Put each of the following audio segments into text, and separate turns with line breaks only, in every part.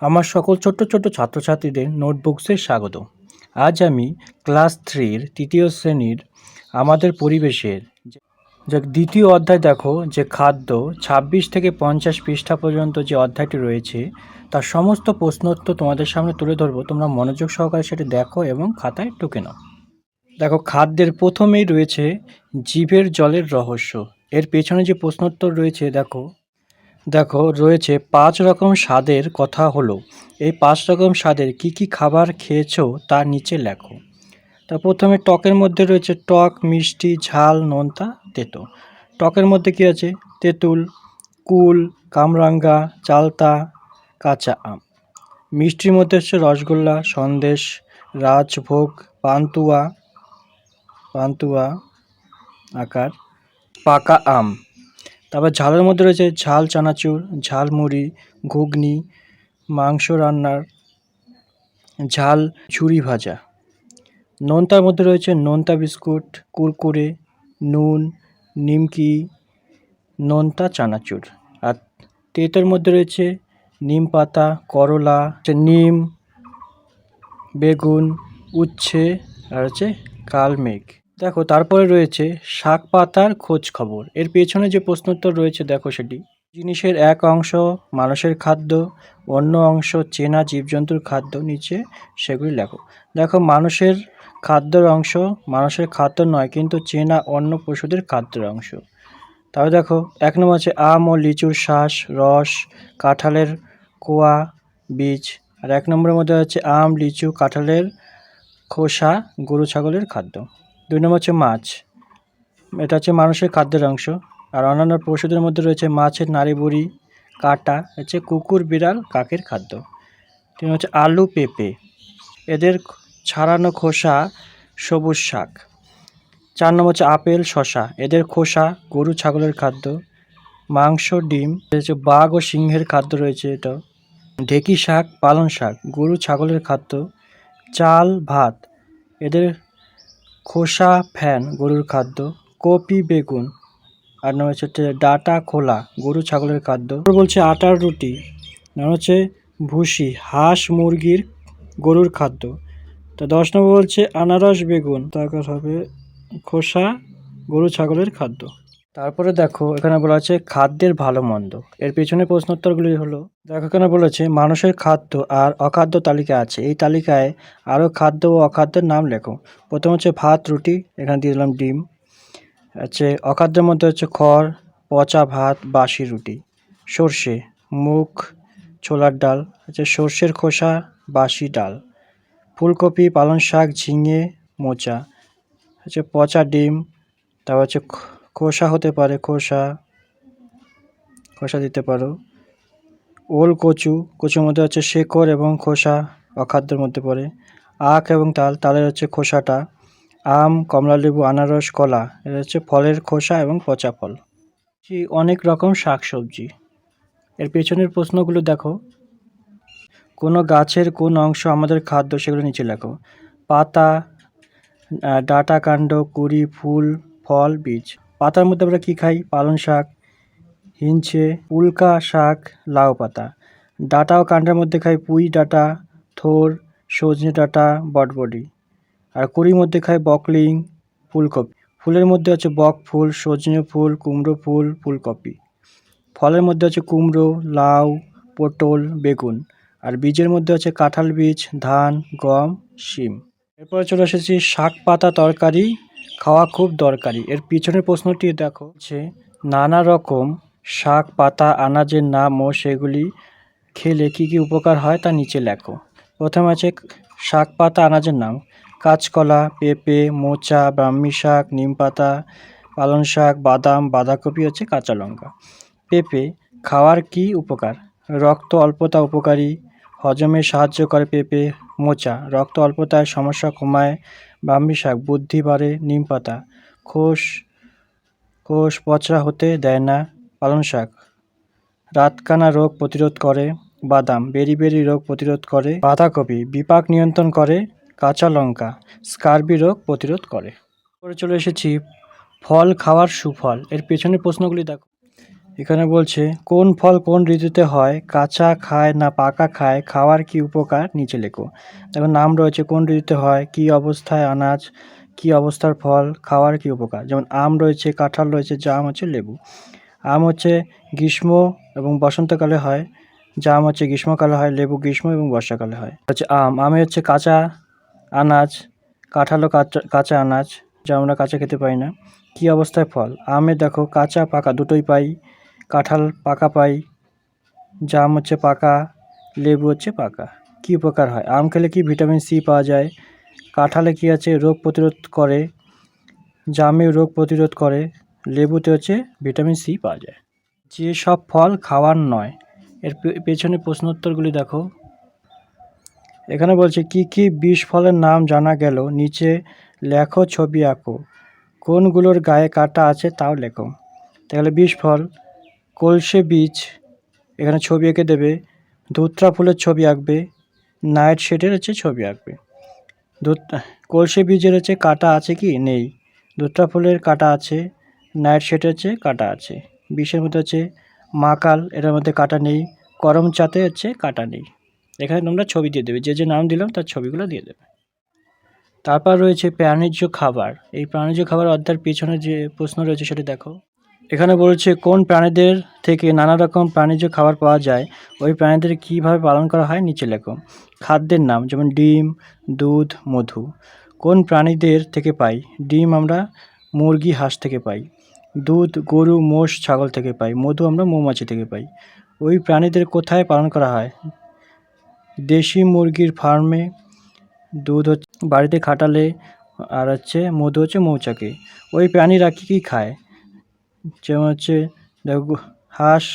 আমার সকল ছোট্ট ছোট্ট ছাত্রছাত্রীদের নোটবুকসে স্বাগত। আজ আমি ক্লাস থ্রির তৃতীয় শ্রেণির আমাদের পরিবেশের যে- দ্বিতীয় অধ্যায় দেখো, যে খাদ্য ছাব্বিশ থেকে পঞ্চাশ পৃষ্ঠা পর্যন্ত যে অধ্যায়টি রয়েছে, তার সমস্ত প্রশ্নোত্তর তোমাদের সামনে তুলে ধরবো। তোমরা মনোযোগ সহকারে সেটি দেখো এবং খাতায় টুকে নাও। দেখো, খাদ্যের প্রথমেই রয়েছে জীবের জলের রহস্য। এর পেছনে যে প্রশ্নোত্তর রয়েছে, দেখো দেখো, রয়েছে পাঁচ রকম স্বাদের কথা হলো। এই পাঁচ রকম স্বাদের কি কি খাবার খেয়েছো তা নিচে লেখো। তা প্রথমে টকের মধ্যে রয়েছে টক, মিষ্টি, ঝাল, নোনতা, তেতো। টকের মধ্যে কি আছে? তেঁতুল, কুল, কামরাঙ্গা, চালতা, কাঁচা আম। মিষ্টির মধ্যে হচ্ছে রসগোল্লা, সন্দেশ, রাজভোগ, পান্তুয়া পান্তুয়া আকার, পাকা আম। তারপর ঝালের মধ্যে রয়েছে ঝাল, চানাচুর ঝালমুড়ি ঘুগনি, মাংস রান্নার ঝাল, ঝুরি ভাজা। নোনতার মধ্যে রয়েছে নোনতা বিস্কুট, কুরকুরে, নুন, নিমকি, নোনতা, চানাচুর। আর তেঁতোর মধ্যে রয়েছে নিম পাতা, করলা নিম, বেগুন, উচ্ছে, আর হচ্ছে কালমেঘ। দেখো, তারপরে রয়েছে শাক পাতার খোঁজ খবর। এর পেছনে যে প্রশ্নোত্তর রয়েছে, দেখো সেটি। জিনিসের এক অংশ মানুষের খাদ্য, অন্য অংশ চেনা জীবজন্তুর খাদ্য। নিচে সেগুলি লেখো। দেখো, মানুষের খাদ্যর অংশ মানুষের খাদ্য নয়, কিন্তু চেনা অন্য পশুদের খাদ্যের অংশ। তাহলে দেখো, এক নম্বর আছে আম ও লিচুর শ্বাস রস, কাঁঠালের কোয়া, বীজ। আর এক নম্বরের মধ্যে হচ্ছে আম, লিচু, কাঁঠালের খোসা, গরু, ছাগলের খাদ্য। দুই নম্বর হচ্ছে মাছ। এটা হচ্ছে মানুষের খাদ্যের অংশ। আর অন্যান্য পশুদের মধ্যে রয়েছে মাছের নাড়ি বুড়ি, কাটা, হচ্ছে কুকুর, বিড়াল, কাকের খাদ্য। তিন হচ্ছে আলু, পেঁপে। এদের ছাড়ানো খোসা সবুজ শাক। চার নম্বর হচ্ছে আপেল শশা এদের খোসা গরু, ছাগলের খাদ্য। মাংস, ডিম হচ্ছে বাঘ ও সিংহের খাদ্য রয়েছে এটা ঢেকি শাক, পালং শাক, গরু, ছাগলের খাদ্য। চাল, ভাত। এদের খোসা ফ্যান, গরুর খাদ্য, কপি বেগুন, আর নম্বর হচ্ছে ডাটা খোলা, গরু ছাগলের খাদ্য। বলছে আটার রুটি নম্বর হচ্ছে ভুসি, হাঁস মুরগির গরুর খাদ্য। তো দশ নম্বর বলছে আনারস বেগুন, তারপর হবে খোসা, গরু ছাগলের খাদ্য। তারপরে দেখো, এখানে বলা আছে খাদ্যের ভালো মন্দ। এর পেছনে প্রশ্নোত্তরগুলি হলো, দেখো এখানে বলেছে মানুষের খাদ্য আর অখাদ্য তালিকা আছে। এই তালিকায় আরও খাদ্য ও অখাদ্যের নাম লেখো। প্রথম হচ্ছে ভাত, রুটি, এখানে দিয়ে দিলাম ডিম। হচ্ছে অখাদ্যের মধ্যে হচ্ছে খড়, পচা ভাত, বাসি রুটি, সর্ষে, মুগ, ছোলার ডাল, হচ্ছে সর্ষের খোসা, বাসি ডাল, ফুলকপি, পালং শাক, ঝিঙে, মোচা, হচ্ছে পচা ডিম, তারপর হচ্ছে খোসা হতে পারে, খোসা খোসা দিতে পারো। ওল কচু, কচুর মধ্যে হচ্ছে শেকড় এবং খোসা অখাদ্যের মধ্যে পড়ে। আখ এবং তাল, তালের হচ্ছে খোসাটা। আম কমলালেবু আনারস, কলা এটা হচ্ছে ফলের খোসা এবং পচা ফল। অনেক রকম শাকসবজি। এর পেছনের প্রশ্নগুলো দেখো। কোনো গাছের কোন অংশ আমাদের খাদ্য সেগুলো নিচে লেখো। পাতা ডাঁটা কাণ্ড কুড়ি, ফুল, ফল, বীজ। পাতার মধ্যে আমরা কী খাই? পালং শাক, হিঞ্চে, উল্কা শাক, লাউ পাতা। ডাঁটা ও কাণ্ডের মধ্যে খাই পুঁই ডাঁটা, থোর, সজনে ডাঁটা, বটবডি। আর কুড়ির মধ্যে খাই বকলিং, ফুলকপি। ফুলের মধ্যে আছে বক ফুল, সজনে ফুল, কুমড়ো ফুল, ফুলকপি। ফলের মধ্যে আছে কুমড়ো, লাউ, পটল, বেগুন। আর বীজের মধ্যে আছে কাঁঠাল বীজ, ধান, গম, শিম। এরপরে চলে এসেছি শাক পাতা তরকারি। খাওয়া খুব দরকারি। এর পিছনের প্রশ্নটি দেখো। যে নানা রকম শাক, পাতা, আনাজের নাম ও সেগুলি খেলে কি কি উপকার হয় তা নিচে লেখো। প্রথম আছে, শাক, পাতা, আনাজের নাম। কাঁচকলা, পেঁপে, মোচা, ব্রাহ্মী শাক, নিম পাতা, পালং শাক, বাদাম, বাঁধাকপি হচ্ছে কাঁচা লঙ্কা। পেঁপে, খাওয়ার কি উপকার? রক্ত অল্পতা উপকারী, হজমে সাহায্য করে পেঁপে, মোচা। রক্ত অল্পতায় সমস্যা কমায় ব্রাহ্মী শাক বুদ্ধি বাড়ে নিম পাতা। খোস কোষ পচরা হতে দেয় না পালং শাক রাতকানা রোগ প্রতিরোধ করে বাদাম, বেরি বেরি রোগ প্রতিরোধ করে বাঁধাকপি, বিপাক নিয়ন্ত্রণ করে কাঁচা লঙ্কা, স্কার্বি রোগ প্রতিরোধ করে। পরে চলে এসেছি ফল খাওয়ার সুফল। এর পেছনের প্রশ্নগুলি দেখো। এখানে বলছে, কোন ফল কোন ঋতুতে হয়, কাঁচা খায় না পাকা খায়, খাওয়ার কি উপকার? নিচে লেখো। দেখো, নাম রয়েছে, কোন ঋতুতে হয়, কি অবস্থায় আনাজ, কি অবস্থার ফল, খাওয়ার কি উপকার? যেমন, আম রয়েছে, কাঁঠাল রয়েছে জাম হচ্ছে লেবু। আম হচ্ছে গ্রীষ্ম এবং বসন্তকালে হয় জাম হচ্ছে গ্রীষ্মকালে হয়, লেবু, গ্রীষ্ম এবং বর্ষাকালে হয়। হচ্ছে আম। আমে হচ্ছে কাঁচা আনাজ, কাঁঠালও কাঁচা কাঁচা আনাজ, যা আমরা কাঁচা খেতে পাই না। কি অবস্থায় ফল? আমে দেখো, কাঁচা, পাকা, দুটোই পাই। কাঁঠাল পাকা পাই, জাম হচ্ছে পাকা, লেবু হচ্ছে পাকা। কি উপকার হয়? আম খেলে কি ভিটামিন সি পাওয়া যায়? কাঁঠালে কি আছে রোগ প্রতিরোধ করে? জামে রোগ প্রতিরোধ করে, লেবুতে হচ্ছে ভিটামিন সি পাওয়া যায়। যে সব ফল খাওয়ার নয়। এর পেছনে প্রশ্নোত্তরগুলি দেখো। এখানে বলছে, কি কি বিষ ফলের নাম জানা গেল? নিচে লেখো, ছবি আঁকো। কোনগুলোর গায়ে কাটা আছে তাও লেখো। তাহলে বিষ ফল কলসে বীজ, এখানে ছবি এঁকে দেবে, ধুত্রা ফুলের ছবি আঁকবে, নাইট শেডের হচ্ছে ছবি আঁকবে। ধুত, কলসে বীজের হচ্ছে কাটা আছে কি? নেই। ধুত্রা ফুলের কাটা আছে, নাইট শেডের হচ্ছে কাটা আছে। বিষের মধ্যে হচ্ছে মাকাল, এটার মধ্যে কাটা নেই। করম চাতে হচ্ছে কাটা নেই। এখানে তোমরা ছবি দিয়ে দেবে, যে যে নাম দিলাম তার ছবিগুলো দিয়ে দেবে। তারপর রয়েছে প্রাণীজ খাবার। এই প্রাণীজ খাবার অধ্যায়ের পিছনে যে প্রশ্ন রয়েছে সেটা দেখো। এখানে বলছে, কোন প্রাণীদের থেকে নানা রকম প্রাণীজ খাবার পাওয়া যায়, ওই প্রাণীদের কীভাবে পালন করা হয়, নিচে লেখো। খাদ্যের নাম, যেমন ডিম, দুধ, মধু। কোন প্রাণীদের থেকে পাই? ডিম আমরা মুরগি, হাঁস থেকে পাই। দুধ, গরু, মোষ, ছাগল থেকে পাই। মধু আমরা মৌমাছি থেকে পাই। ওই প্রাণীদের কোথায় পালন করা হয়? দেশি মুরগির ফার্মে দুধ হচ্ছে, বাড়িতে খাটালে আর হচ্ছে মধু হচ্ছে মৌচাকে। ওই প্রাণীরা কী কী খায়? যেমন হচ্ছে, দেখো, হাঁস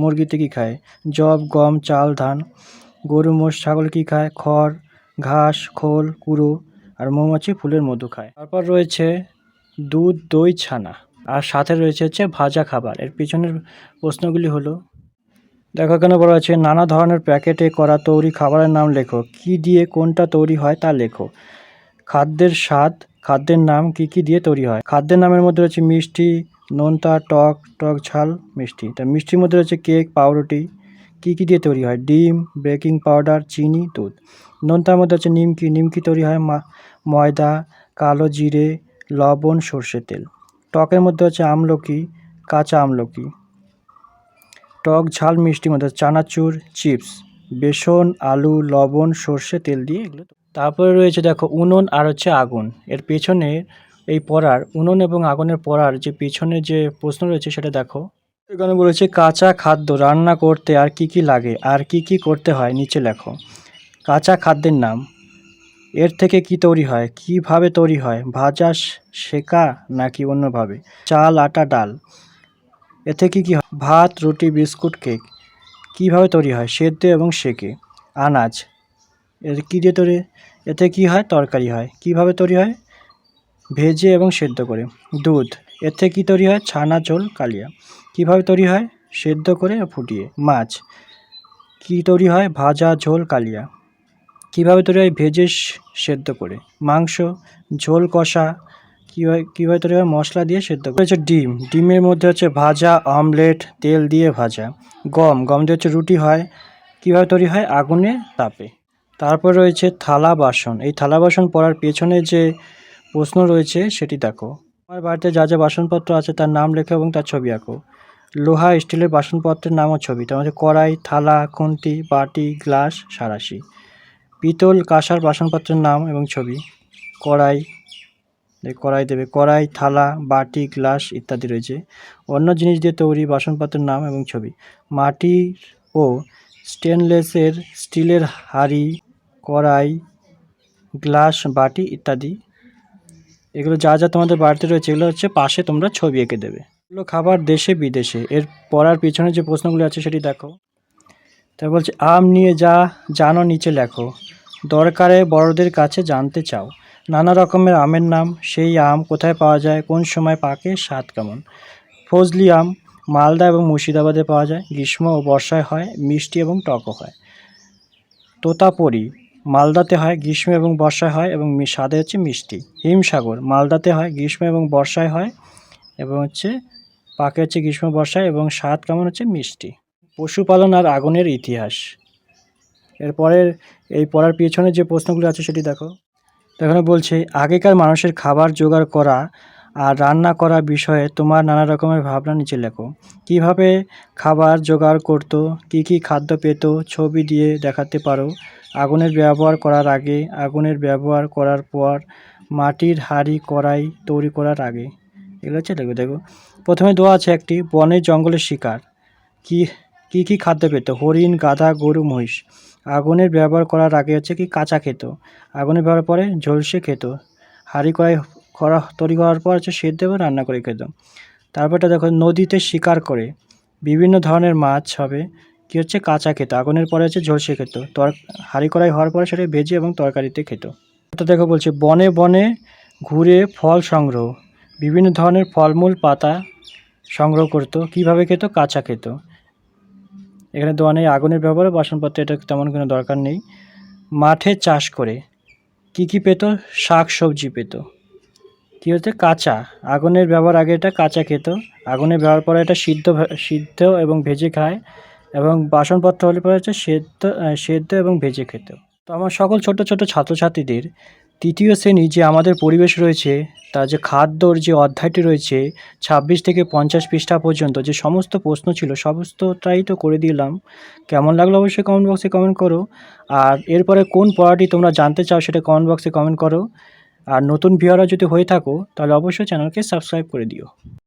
মুরগিতে কী খায়? জব গম, চাল, ধান, গরু, মোষ, ছাগল কী খায়? খড়, ঘাস, খোল, কুড়ো আর মৌমাছি ফুলের মধু খায়। তারপর রয়েছে দুধ, দই, ছানা আর সাথে রয়েছে হচ্ছে ভাজা খাবার। এর পিছনের প্রশ্নগুলি হলো, দেখো কেন বলা আছে, নানা ধরনের প্যাকেটে করা তৈরি খাবারের নাম লেখো। কি দিয়ে কোনটা তৈরি হয় তা লেখো। খাদ্যের স্বাদ, খাদ্যের নাম কি কি দিয়ে তৈরি হয়? খাদ্যের নামের মধ্যে রয়েছে মিষ্টি নোনতা, টক টক ঝাল, মিষ্টি। তা মিষ্টির মধ্যে রয়েছে কেক, পাউরুটি। কি কি দিয়ে তৈরি হয়? ডিম, বেকিং পাউডার, চিনি, দুধ। নোনতার মধ্যে হচ্ছে নিমকি। নিমকি তৈরি হয় ময়দা, কালো জিরে, লবণ, সর্ষের তেল। টকের মধ্যে হচ্ছে আমলকি, কাঁচা আমলকি। টক ঝাল মিষ্টির মধ্যে চানাচুর, চিপস। বেসন, আলু, লবণ, সর্ষে, তেল দিয়ে এগুলো তারপরে রয়েছে দেখো উনুন আর হচ্ছে আগুন। এর পেছনে এই পড়ার, উনুন এবং আগুনের পড়ার যে পিছনে যে প্রশ্ন রয়েছে সেটা দেখো। এখানে বলেছে, কাঁচা খাদ্য রান্না করতে আর কি কি লাগে, আর কি কি করতে হয়? নিচে লেখো, কাঁচা খাদ্যের নাম, এর থেকে কি তৈরি হয়, কীভাবে তৈরি হয়, ভাজা শ- সেকা নাকি অন্যভাবে? চাল, আটা, ডাল এতে কি কি হয়? ভাত, রুটি, বিস্কুট, কেক, কীভাবে তৈরি হয়, সেদ্ধ এবং সেকে। আনাজ, এর কী দিয়ে তৈরি, এতে কি হয়? তরকারি হয়, কীভাবে তৈরি হয়? ভেজে এবং সেদ্ধ করে। দুধ, এর থেকে কী তৈরি হয়? ছানা, ঝোল, কালিয়া। কীভাবে তৈরি হয়? সেদ্ধ করে ফুটিয়ে। মাছ, কি তৈরি হয়? ভাজা, ঝোল, কালিয়া। কীভাবে তৈরি হয়? ভেজে সেদ্ধ করে। মাংস, ঝোল, কষা, কীভাবে কীভাবে তৈরি হয়? মশলা দিয়ে সেদ্ধ করে। হচ্ছে ডিম। ডিমের মধ্যে হচ্ছে ভাজা, অমলেট, তেল দিয়ে ভাজা। গম গম দিয়ে হচ্ছে রুটি হয়। কীভাবে তৈরি হয়? আগুনে তাপে। তারপর রয়েছে থালা বাসন। এই থালা বাসন পড়ার পেছনে যে প্রশ্ন রয়েছে, সেটি দেখো। আমার বাড়িতে যা যা বাসনপত্র আছে তার নাম লেখো এবং তার ছবি আঁকো। লোহা, স্টিলের বাসনপত্রের নাম ও ছবি, তার মধ্যে কড়াই, থালা, খুন্তি, বাটি, গ্লাস, সারাশি। পিতল, কাঁসার বাসনপত্রের নাম এবং ছবি। কড়াই কড়াই দেবে। কড়াই, থালা, বাটি, গ্লাস ইত্যাদি রয়েছে। অন্য জিনিস দিয়ে তৈরি বাসনপত্রের নাম এবং ছবি। মাটির ও স্টেনলেসের স্টিলের হাড়ি, কড়াই, গ্লাস, বাটি ইত্যাদি এগুলো যা যা তোমাদের বাড়িতে রয়েছে, এগুলো হচ্ছে পাশে তোমরা ছবি এঁকে দেবে। এগুলো খাবার দেশে, বিদেশে। এর পড়ার পিছনে যে প্রশ্নগুলো আছে সেটি দেখো। তাই বলছে, আম নিয়ে যা জানো, নিচে লেখো। দরকারে বড়দের কাছে জানতে চাও। নানা রকমের আমের নাম, সেই আম কোথায় পাওয়া যায়, কোন সময় পাকে, স্বাদ কেমন? ফজলি আম মালদা এবং মুর্শিদাবাদে পাওয়া যায়। গ্রীষ্ম ও বর্ষায় হয়, মিষ্টি এবং টকও হয়। তোতাপুরি মালদাতে হয় গ্রীষ্ম এবং বর্ষায় হয় এবং স্বাদে হচ্ছে মিষ্টি। হিমসাগর, মালদাতে হয় গ্রীষ্ম এবং বর্ষায় হয় এবং হচ্ছে পাকে হচ্ছে গ্রীষ্ম, বর্ষায় এবং স্বাদ কেমন হচ্ছে মিষ্টি। পশুপালন আর আগুনের ইতিহাস। এরপরের এই পড়ার পেছনে যে প্রশ্নগুলো আছে সেটি দেখো। এখানে বলছে, আগেকার মানুষের খাবার জোগাড় করা আর রান্না করা বিষয়ে তোমার নানা রকমের ভাবনা নিচে লেখো। কীভাবে খাবার জোগাড় করতো, কী কী খাদ্য পেত, ছবি দিয়ে দেখাতে পারো। আগুনের ব্যবহার করার আগে, আগুনের ব্যবহার করার পর মাটির হাঁড়ি কড়াই তৈরি করার আগে। এগুলো হচ্ছে দেখো দেখো। প্রথমে দেওয়া আছে একটি বনে জঙ্গলের শিকার। কি কি কি খাদ্য পেত? হরিণ, গাধা, গরু, মহিষ। আগুনের ব্যবহার করার আগে হচ্ছে কি কাঁচা খেত। আগুনের ব্যবহার পরে ঝলসে খেত। হাঁড়ি কড়াই করা, তৈরি করার পর হচ্ছে সেদ্ধ এবং রান্না করে খেত তারপরটা দেখো, নদীতে শিকার করে বিভিন্ন ধরনের মাছ হবে, কি হচ্ছে, কাঁচা খেত আগুনের পরে হচ্ছে ঝলসে খেত তর, হাঁড়ি কড়াই হওয়ার পরে সেটা ভেজে এবং তরকারিতে খেত তো দেখো বলছে, বনে বনে ঘুরে ফল সংগ্রহ। বিভিন্ন ধরনের ফলমূল, পাতা সংগ্রহ করতো কীভাবে খেত কাঁচা খেত এখানে দোয়ানে আগুনের ব্যবহারে, বাসনপত্র এটা তেমন কোনো দরকার নেই। মাঠে চাষ করে কি কি পেত শাক সবজি পেত কি হচ্ছে? কাঁচা। আগুনের ব্যবহার আগে এটা কাঁচা খেত। আগুনের ব্যবহার পরে এটা সিদ্ধ সিদ্ধ এবং ভেজে খায় এবং বাসনপত্র হলে পরে হচ্ছে সেদ্ধ সেদ্ধ এবং ভেজে খেত। তো আমার সকল ছোট ছোট ছাত্রছাত্রীদের তৃতীয় শ্রেণি যে আমাদের পরিবেশ রয়েছে, তার যে খাদ্যর যে অধ্যায়টি রয়েছে, ছাব্বিশ থেকে পঞ্চাশ পৃষ্ঠা পর্যন্ত যে সমস্ত প্রশ্ন ছিল, সমস্তটাই তো করে দিলাম। কেমন লাগল অবশ্যই কমেন্ট বক্সে কমেন্ট করো। আর এরপরে কোন পড়াটি তোমরা জানতে চাও, সেটা কমেন্ট বক্সে কমেন্ট করো। আর নতুন ভিওরা যদি হয়ে থাকো তাহলে অবশ্যই চ্যানেলকে সাবস্ক্রাইব করে দিও।